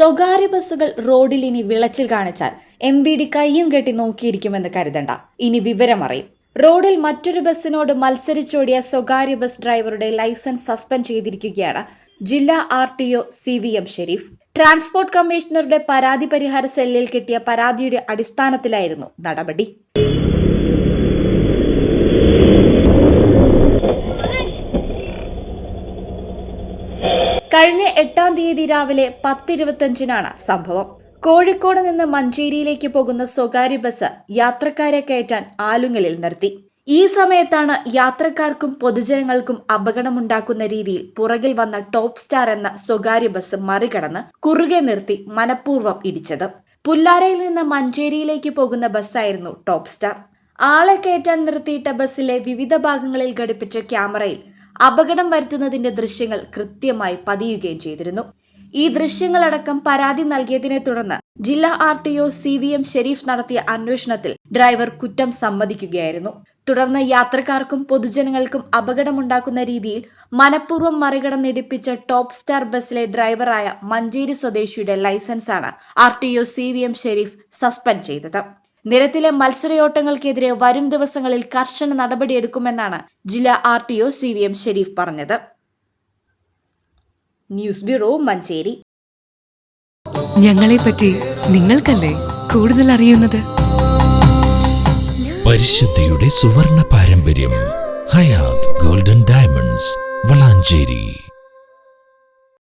സ്വകാര്യ ബസ്സുകൾ റോഡിൽ ഇനി വിളച്ചിൽ കാണിച്ചാൽ എം വി ഡി കയ്യും കെട്ടി നോക്കിയിരിക്കുമെന്ന് കരുതണ്ട. ഇനി വിവരമറിയും റോഡിൽ മറ്റൊരു ബസ്സിനോട് മത്സരിച്ചോടിയ സ്വകാര്യ ബസ് ഡ്രൈവറുടെ ലൈസൻസ് സസ്പെൻഡ് ചെയ്തിരിക്കുകയാണ് ജില്ലാ R T O C V M Sherif. Transport കമ്മീഷണറുടെ പരാതി പരിഹാര സെല്ലിൽ കിട്ടിയ പരാതിയുടെ അടിസ്ഥാനത്തിലായിരുന്നു നടപടി. കഴിഞ്ഞ എട്ടാം തീയതി രാവിലെ പത്തിരുപത്തഞ്ചിനാണ് സംഭവം. കോഴിക്കോട് നിന്ന് മഞ്ചേരിയിലേക്ക് പോകുന്ന സ്വകാര്യ ബസ് യാത്രക്കാരെ കയറ്റാൻ ആലുങ്ങലിൽ നിർത്തി. ഈ സമയത്താണ് യാത്രക്കാർക്കും പൊതുജനങ്ങൾക്കും അപകടമുണ്ടാക്കുന്ന രീതിയിൽ പുറകിൽ വന്ന ടോപ്പ് സ്റ്റാർ എന്ന സ്വകാര്യ ബസ് മറികടന്ന് കുറുകെ നിർത്തി മനഃപൂർവം ഇടിച്ചത്. പുല്ലാരയിൽ നിന്ന് മഞ്ചേരിയിലേക്ക് പോകുന്ന ബസ്സായിരുന്നു ടോപ്പ് സ്റ്റാർ. ആളെ കയറ്റാൻ നിർത്തിയിട്ട ബസ്സിലെ വിവിധ ഭാഗങ്ങളിൽ ഘടിപ്പിച്ച ക്യാമറയിൽ അപകടം വരുത്തുന്നതിന്റെ ദൃശ്യങ്ങൾ കൃത്യമായി പതിയുകയും ചെയ്തിരുന്നു. ഈ ദൃശ്യങ്ങളടക്കം പരാതി നൽകിയതിനെ തുടർന്ന് ജില്ലാ R T O C V M Sherif നടത്തിയ അന്വേഷണത്തിൽ ഡ്രൈവർ കുറ്റം സമ്മതിക്കുകയായിരുന്നു. തുടർന്ന് യാത്രക്കാർക്കും പൊതുജനങ്ങൾക്കും അപകടമുണ്ടാക്കുന്ന രീതിയിൽ മനഃപൂർവം മറികടന്നിടിപ്പിച്ച ടോപ്പ് സ്റ്റാർ ബസ്സിലെ ഡ്രൈവറായ മഞ്ചേരി സ്വദേശിയുടെ ലൈസൻസാണ് R T O C V M Sherif suspend ചെയ്തത്. നിരത്തിലെ മത്സരയോട്ടങ്ങൾക്കെതിരെ വരും ദിവസങ്ങളിൽ കർശന നടപടിയെടുക്കുമെന്നാണ് ജില്ലാ R T O C V M Sherif പറഞ്ഞത്. News bureau Manjeri. ഞങ്ങളെപ്പറ്റി നിങ്ങൾക്കല്ലേ കൂടുതൽ അറിയുന്നത്? പരിശുദ്ധിയുടെ സുവർണ പാരമ്പര്യം ഹയാത് ഗോൾഡൻ ഡയമണ്ട്സ് വളാഞ്ചേരി.